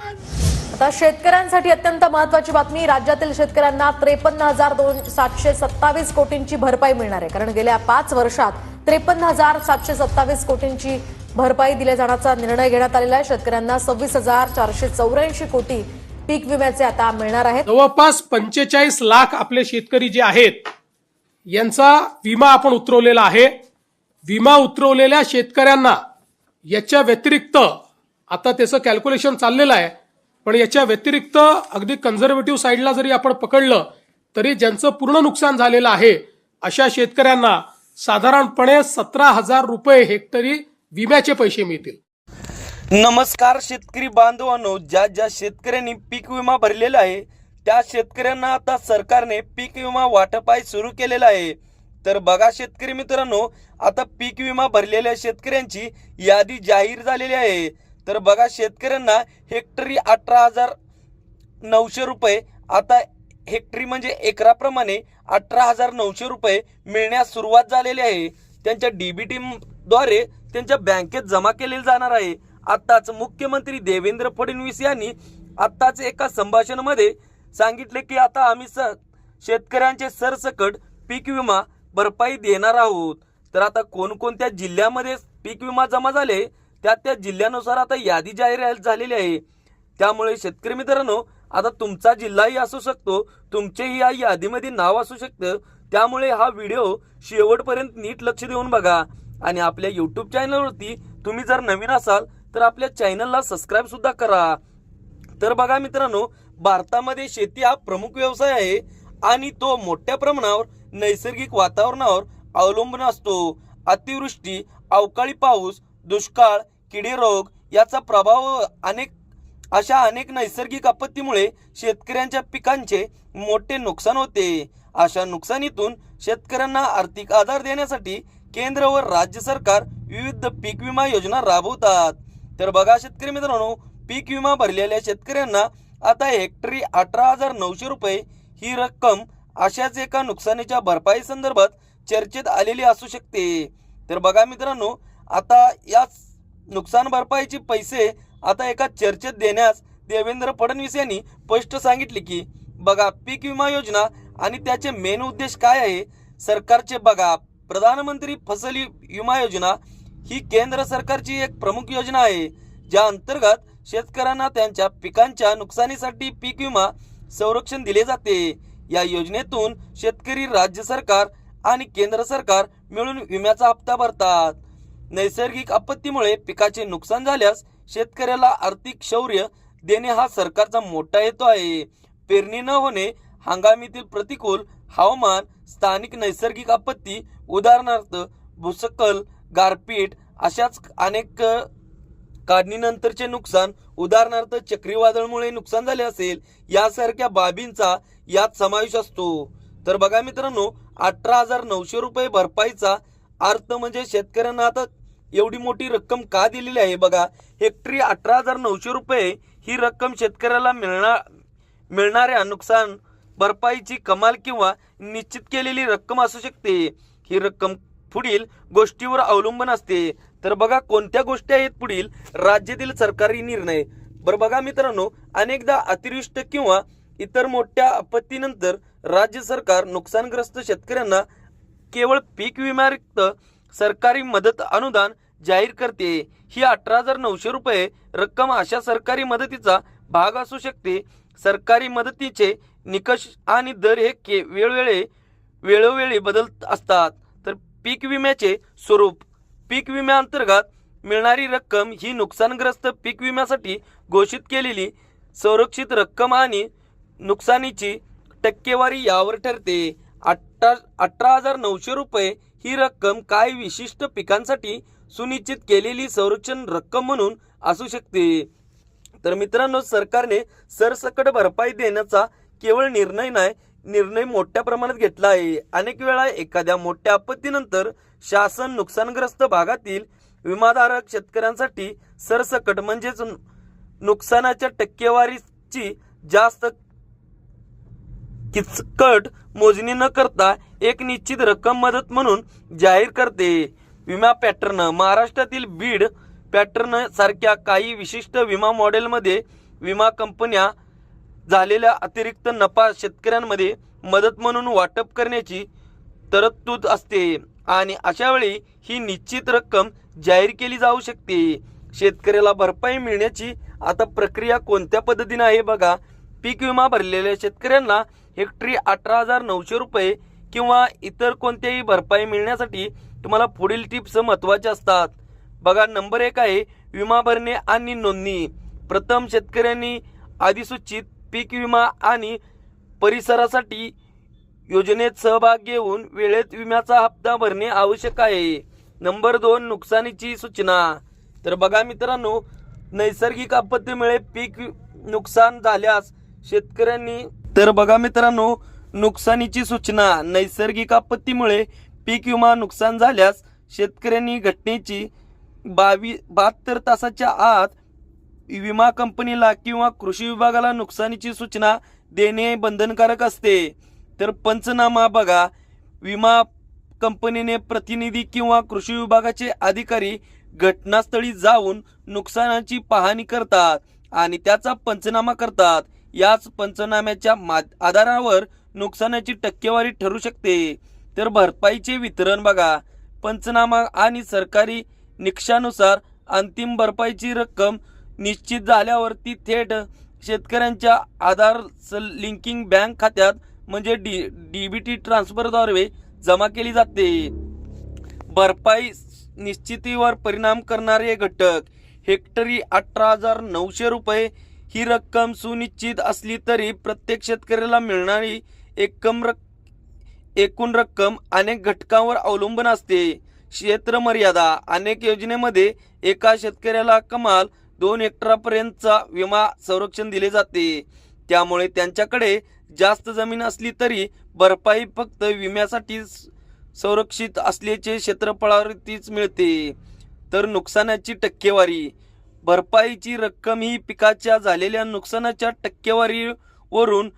आता शेतकऱ्यांसाठी अत्यंत महत्वाची बातमी. राज्यातील शेतकऱ्यांना त्रेपन्न हजार दोन सातशे सत्तावीस कोटींची भरपाई मिळणार आहे. कारण गेल्या पाच वर्षात त्रेपन्न हजार सातशे सत्तावीस कोटींची भरपाई दिल्या जाण्याचा निर्णय घेण्यात आलेला आहे. शेतकऱ्यांना सव्वीस हजार चारशे चौऱ्याऐंशी कोटी पीक विम्याचे आता मिळणार आहेत. जवळपास पंचेचाळीस लाख आपले शेतकरी जे आहेत यांचा विमा आपण उतरवलेला आहे. विमा उतरवलेल्या शेतकऱ्यांना याच्या व्यतिरिक्त आता त्याचं कॅल्क्युलेशन चाललेलं आहे. पण याच्या व्यतिरिक्त अगदी कन्झर्वेटिव्ह साईडला जरी आपण पकडलं तरी ज्यांचं पूर्ण नुकसान झालेलं आहे अशा शेतकऱ्यांना साधारणपणे सतरा हजार रुपये हेक्टरी विम्याचे पैसे मिळतील. नमस्कार शेतकरी बांधवांनो ज्या ज्या शेतकऱ्यांनी पीक विमा भरलेला आहे त्या शेतकऱ्यांना आता सरकारने पीक विमा वाटपाय सुरू केलेला आहे. तर बघा शेतकरी मित्रांनो आता पीक विमा भरलेल्या शेतकऱ्यांची यादी जाहीर झालेली आहे. तर बघा शेतकऱ्यांना हेक्टरी अठरा हजार नऊशे रुपये आता हेक्टरी म्हणजे एकराप्रमाणे अठरा हजार नऊशे रुपये मिळण्यास सुरुवात झालेली आहे. त्यांच्या डीबीटी द्वारे त्यांच्या बँकेत जमा केले जाणार आहे. आत्ताच मुख्यमंत्री देवेंद्र फडणवीस यांनी आत्ताच एका संभाषणामध्ये सांगितले की आता आम्ही स शेतकऱ्यांचे सरसकट पीक विमा भरपाई देणार आहोत. तर आता कोणकोणत्या जिल्ह्यामध्ये पीक विमा जमा झाले? त्या त्या जिल्ह्यानुसार आता यादी जाहीर झालेली आहे. त्यामुळे शेतकरी मित्रांनो आता तुमचा जिल्हाही असू शकतो तुमचेही या यादीमध्ये नाव असू शकतं. त्यामुळे हा व्हिडिओ शेवटपर्यंत नीट लक्ष देऊन बघा. आणि आपल्या यूट्यूब चॅनलवरती तुम्ही जर नवीन असाल तर आपल्या चॅनलला सबस्क्राईब सुद्धा करा. तर बघा मित्रांनो भारतामध्ये शेती हा प्रमुख व्यवसाय आहे आणि तो मोठ्या प्रमाणावर नैसर्गिक वातावरणावर अवलंबून असतो. अतिवृष्टी अवकाळी पाऊस दुष्काळ किडे रोग याचा प्रभाव अनेक अशा अनेक नैसर्गिक आपत्तीमुळे शेतकऱ्यांच्या पिकांचे मोठे नुकसान होते. अशा नुकसानीतून शेतकऱ्यांना आर्थिक आधार देण्यासाठी केंद्र व राज्य सरकार विविध पीक विमा योजना राबवतात. तर बघा शेतकरी मित्रांनो पीक विमा भरलेल्या शेतकऱ्यांना आता हेक्टरी अठरा हजार नऊशे रुपये ही रक्कम अशाच एका नुकसानीच्या भरपाई संदर्भात चर्चेत आलेली असू शकते. तर बघा मित्रांनो आता या नुकसान भरपाईचे पैसे आता एका चर्चेत देण्यास देवेंद्र फडणवीस यांनी स्पष्ट सांगितले की बघा पीक विमा योजना आणि त्याचे मेन उद्देश काय आहे? सरकारचे बघा प्रधानमंत्री फसल विमा योजना ही केंद्र सरकारची एक प्रमुख योजना आहे ज्या अंतर्गत शेतकऱ्यांना त्यांच्या पिकांच्या नुकसानीसाठी पीक विमा संरक्षण दिले जाते. या योजनेतून शेतकरी राज्य सरकार आणि केंद्र सरकार मिळून विम्याचा हप्ता भरतात. नैसर्गिक आपत्तीमुळे पिकाचे नुकसान झाल्यास शेतकऱ्याला आर्थिक शौर्य देणे हा सरकारचा मोठा हेतू आहे. पेरणी न होणे हंगामीतील प्रतिकूल हवामान स्थानिक नैसर्गिक आपत्ती उदाहरणार्थ भूसकल गारपीट अशाच अनेक काढणीनंतरचे नुकसान उदाहरणार्थ चक्रीवादळमुळे नुकसान झाले असेल यासारख्या बाबींचा यात समावेश असतो. तर बघा मित्रांनो अठरा हजार नऊशे रुपये भरपाईचा अर्थ म्हणजे शेतकऱ्यांना आता एवढी मोठी रक्कम का दिलेली आहे? बघा हेक्टरी अठरा हजार नऊशे रुपये ही रक्कम शेतकऱ्याला मिळणार मिळणाऱ्या नुकसान भरपाईची कमाल किंवा निश्चित केलेली रक्कम असू शकते. ही रक्कम पुढील गोष्टीवर अवलंबून असते. तर बघा कोणत्या गोष्टी आहेत पुढील? राज्यातील सरकारी निर्णय. बरं बघा मित्रांनो अनेकदा अतिवृष्ट किंवा इतर मोठ्या आपत्तीनंतर राज्य सरकार नुकसानग्रस्त शेतकऱ्यांना केवळ पीक विम्यारिक्त सरकारी मदत अनुदान जाहीर करते. ही अठरा हजार नऊशे रुपये रक्कम अशा सरकारी मदतीचा भाग असू शकते. सरकारी मदतीचे निकष आणि दर हे के वेळोवेळी वेळोवेळी बदलत असतात. तर पीक विम्याचे स्वरूप पीक विम्याअंतर्गत मिळणारी रक्कम ही नुकसानग्रस्त पीक विम्यासाठी घोषित केलेली संरक्षित रक्कम आणि नुकसानीची टक्केवारी यावर ठरते. अठरा अठरा हजार नऊशे रुपये ही रक्कम काही विशिष्ट पिकांसाठी सुनिश्चित केलेली संरक्षण रक्कम म्हणून असू शकते. तर मित्रांनो सरकारने सरसकट भरपाई देण्याचा केवळ निर्णय नाही निर्णय मोठ्या प्रमाणात घेतला आहे. अनेक वेळा एखाद्या मोठ्या आपत्तीनंतर शासन नुकसानग्रस्त भागातील विमाधारक शेतकऱ्यांसाठी सरसकट म्हणजेच नुकसानाच्या टक्केवारीची जास्त किचकट मोजणी न करता एक निश्चित रक्कम मदत म्हणून जाहीर करते. विमा पॅटर्न महाराष्ट्रातील बीड पॅटर्न सारख्या काही विशिष्ट विमा मॉडेलमध्ये विमा कंपन्या झालेल्या अतिरिक्त नफा शेतकऱ्यांमध्ये मदत म्हणून वाटप करण्याची तरतूद असते आणि अशा वेळी ही निश्चित रक्कम जाहीर केली जाऊ शकते. शेतकऱ्याला भरपाई मिळण्याची आता प्रक्रिया कोणत्या पद्धतीने आहे बघा. पीक विमा भरलेल्या शेतकऱ्यांना हेक्टरी अठरा हजार नऊशे रुपये किंवा इतर कोणत्याही भरपाई मिळण्यासाठी तुम्हाला पुढील टिप्स महत्त्वाचे असतात. बघा नंबर एक आहे विमा भरणे आणि नोंदणी. प्रथम शेतकऱ्यांनी अधिसूचित पीक विमा आणि परिसरासाठी योजनेत सहभाग घेऊन वेळेत विम्याचा हप्ता भरणे आवश्यक आहे. नंबर दोन नुकसानीची सूचना. तर बघा मित्रांनो नैसर्गिक आपत्तीमुळे पीक नुकसान झाल्यास शेतकऱ्यांनी तर बघा मित्रांनो नुकसानीची सूचना. नैसर्गिक आपत्तीमुळे पीक विमा नुकसान झाल्यास शेतकऱ्यांनी घटनेची बावी बहात्तर तासाच्या आत विमा कंपनीला किंवा कृषी विभागाला नुकसानीची सूचना देणे बंधनकारक असते. तर पंचनामा बघा. विमा कंपनीने प्रतिनिधी किंवा कृषी विभागाचे अधिकारी घटनास्थळी जाऊन नुकसानाची पाहणी करतात आणि त्याचा पंचनामा करतात. याच पंचनाम्याच्या मा- आधारावर नुकसानाची टक्केवारी ठरू शकते. तर भरपाईचे वितरण बघा. पंचनामा आणि सरकारी निकषानुसार अंतिम भरपाईची रक्कम निश्चित झाल्यावर ती थेट शेतकऱ्यांच्या आधार लिंकिंग बँक खात्यात म्हणजे डी डीबीटी ट्रान्सफरद्वारे जमा केली जाते. भरपाई निश्चितीवर परिणाम करणारे घटक हेक्टरी अठरा हजार नऊशे रुपये ही रक्कम सुनिश्चित असली तरी प्रत्येक शेतकऱ्याला मिळणारी एकम रक् एकूण रक्कम अनेक घटकांवर अवलंबून असते. क्षेत्र मर्यादा अनेक योजनेमध्ये एका शेतकऱ्याला कमाल दोन हेक्टरापर्यंतचा विमा संरक्षण दिले जाते. त्यामुळे त्यांच्याकडे जास्त जमीन असली तरी भरपाई फक्त विम्यासाठी संरक्षित असल्याचे क्षेत्रफळावरतीच मिळते. तर नुकसानाची टक्केवारी भरपाईची रक्कम ही पिकाच्या झालेल्या नुकसानाच्या टक्केवारीवरून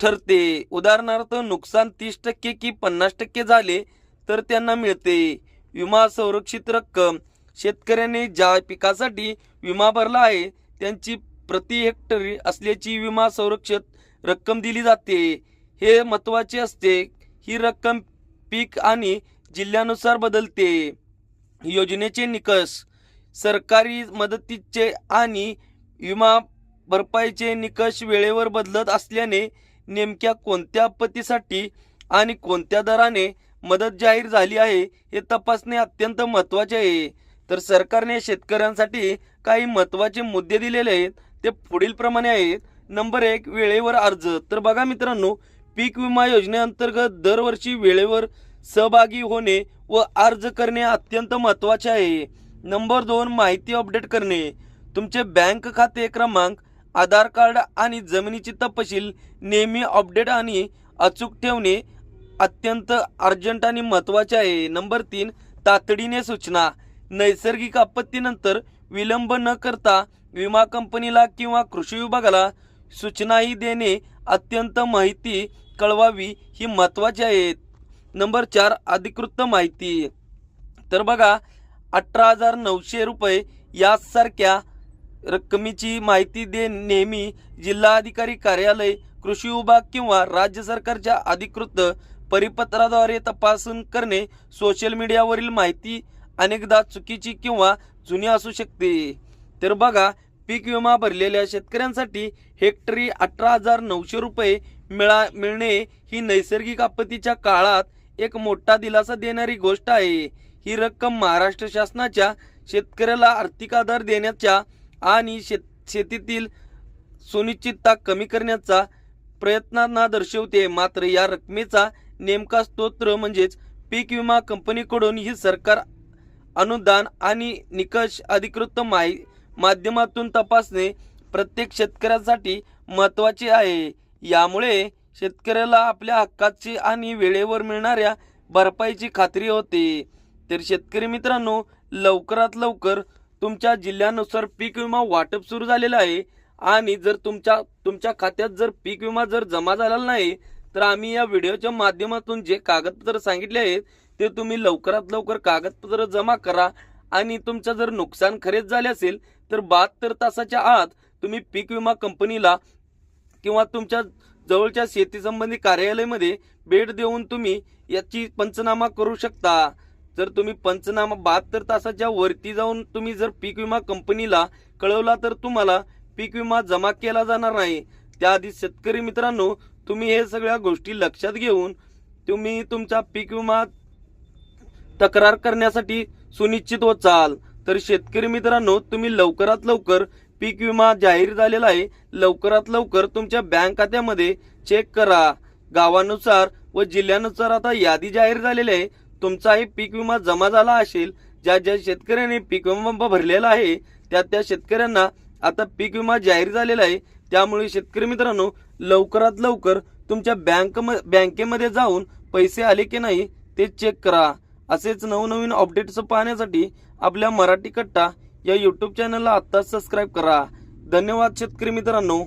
ठरते. उदाहरणार्थ नुकसान तीस टक्के की पन्नास टक्के झाले तर त्यांना मिळते. विमा संरक्षित रक्कम. शेतकऱ्याने ज्या पिकासाठी विमा भरला आहे त्यांची प्रति हेक्टरी असल्याची विमा संरक्षित रक्कम दिली जाते. हे महत्त्वाचे असते. ही रक्कम पीक आणि जिल्ह्यानुसार बदलते. योजनेचे निकष. सरकारी मदतीचे आणि विमा भरपाईचे निकष वेळेवर बदलत असल्याने नेमक्या कोणत्या आपत्तीसाठी आणि कोणत्या दराने मदत जाहीर झाली आहे हे तपासणे अत्यंत महत्त्वाचे आहे. तर सरकारने शेतकऱ्यांसाठी काही महत्त्वाचे मुद्दे दिलेले आहेत. ते पुढील प्रमाणे आहेत. नंबर एक वेळेवर अर्ज. तर बघा मित्रांनो पीक विमा योजनेअंतर्गत दरवर्षी वेळेवर सहभागी होणे व अर्ज करणे अत्यंत महत्त्वाचे आहे. नंबर दोन माहिती अपडेट करणे. तुमचे बँक खाते क्रमांक आधार कार्ड आणि जमिनीची तपशील नेहमी अपडेट आणि अचूक ठेवणे अत्यंत अर्जंट आणि महत्त्वाचे आहे. नंबर तीन तातडीने सूचना. नैसर्गिक आपत्तीनंतर विलंब न करता विमा कंपनीला किंवा कृषी विभागाला सूचनाही देणे अत्यंत माहिती कळवावी ही महत्त्वाची आहे. नंबर चार अधिकृत माहिती. तर बघा अठरा हजार नऊशे रुपये यासारख्या रक्कमेची माहिती दे नेहमी जिल्हाधिकारी कार्यालय कृषी विभाग किंवा राज्य सरकारच्या अधिकृत परिपत्राद्वारे तपासून करणे सोशल मीडियावरील माहिती अनेकदा चुकीची किंवा जुनी असू शकते. तर बघा पीक विमा भरलेल्या शेतकऱ्यांसाठी हेक्टरी अठरा हजार नऊशे रुपये मिळा मिळणे ही नैसर्गिक आपत्तीच्या काळात एक मोठा दिलासा देणारी गोष्ट आहे. ही रक्कम महाराष्ट्र शासनाच्या शेतकऱ्याला आर्थिक आधार देण्याच्या आणि शेत शेतीतील सुनिश्चितता कमी करण्याचा प्रयत्नांना दर्शवते. मात्र या रकमेचा नेमका स्तोत्र म्हणजेच पीक विमा कंपनीकडून ही सरकार अनुदान आणि निकष अधिकृत माहि माध्यमातून तपासणे प्रत्येक शेतकऱ्यासाठी महत्त्वाचे आहे. यामुळे शेतकऱ्याला आपल्या हक्काची आणि वेळेवर मिळणाऱ्या भरपाईची खात्री होते. तर शेतकरी मित्रांनो लवकरात लवकर तुमच्या जिल्ह्यानुसार पीक विमा वाटप सुरू झालेलं आहे. आणि जर तुमच्या तुमच्या खात्यात जर पीक विमा जर जमा झालेला नाही तर आम्ही या व्हिडिओच्या माध्यमातून जे कागदपत्र सांगितले आहेत ते तुम्ही लवकरात लवकर कागदपत्र जमा करा. आणि तुमचं जर नुकसान खरेच झाले असेल तर बहात्तर तासाच्या आत तुम्ही पीक विमा कंपनीला किंवा तुमच्या जवळच्या शेतीसंबंधी कार्यालयामध्ये भेट देऊन तुम्ही याची पंचनामा करू शकता. जर तुम्ही पंचनामा बहात्तर तासाच्या वरती जाऊन तुम्ही जर पीक विमा कंपनीला कळवला तर तुम्हाला पीक विमा जमा केला जाणार नाही. त्याआधी शेतकरी मित्रांनो तुम्ही हे सगळ्या गोष्टी लक्षात घेऊन तुम्ही तुमचा पीक विमा तक्रार करण्यासाठी सुनिश्चित होत चाल तर शेतकरी मित्रांनो तुम्ही लवकरात लवकर पीक विमा जाहीर झालेला आहे. लवकरात लवकर तुमच्या बँक खात्यामध्ये चेक करा. गावानुसार व जिल्ह्यानुसार आता यादी जाहीर झालेली आहे. तुमचाही पीक विमा जमा झाला असेल ज्या ज्या शेतकऱ्यांनी पीक विमा भरलेला आहे त्या त्या शेतकऱ्यांना आता पीक विमा जाहीर झालेला आहे. त्यामुळे शेतकरी मित्रांनो लवकरात लवकर तुमच्या बँक बँकेमध्ये जाऊन पैसे आले की नाही ते चेक करा. असेच नवनवीन अपडेट्स पाहण्यासाठी आपल्या मराठी कट्टा या यूट्यूब चॅनलला आत्ताच सबस्क्राईब करा. धन्यवाद शेतकरी मित्रांनो.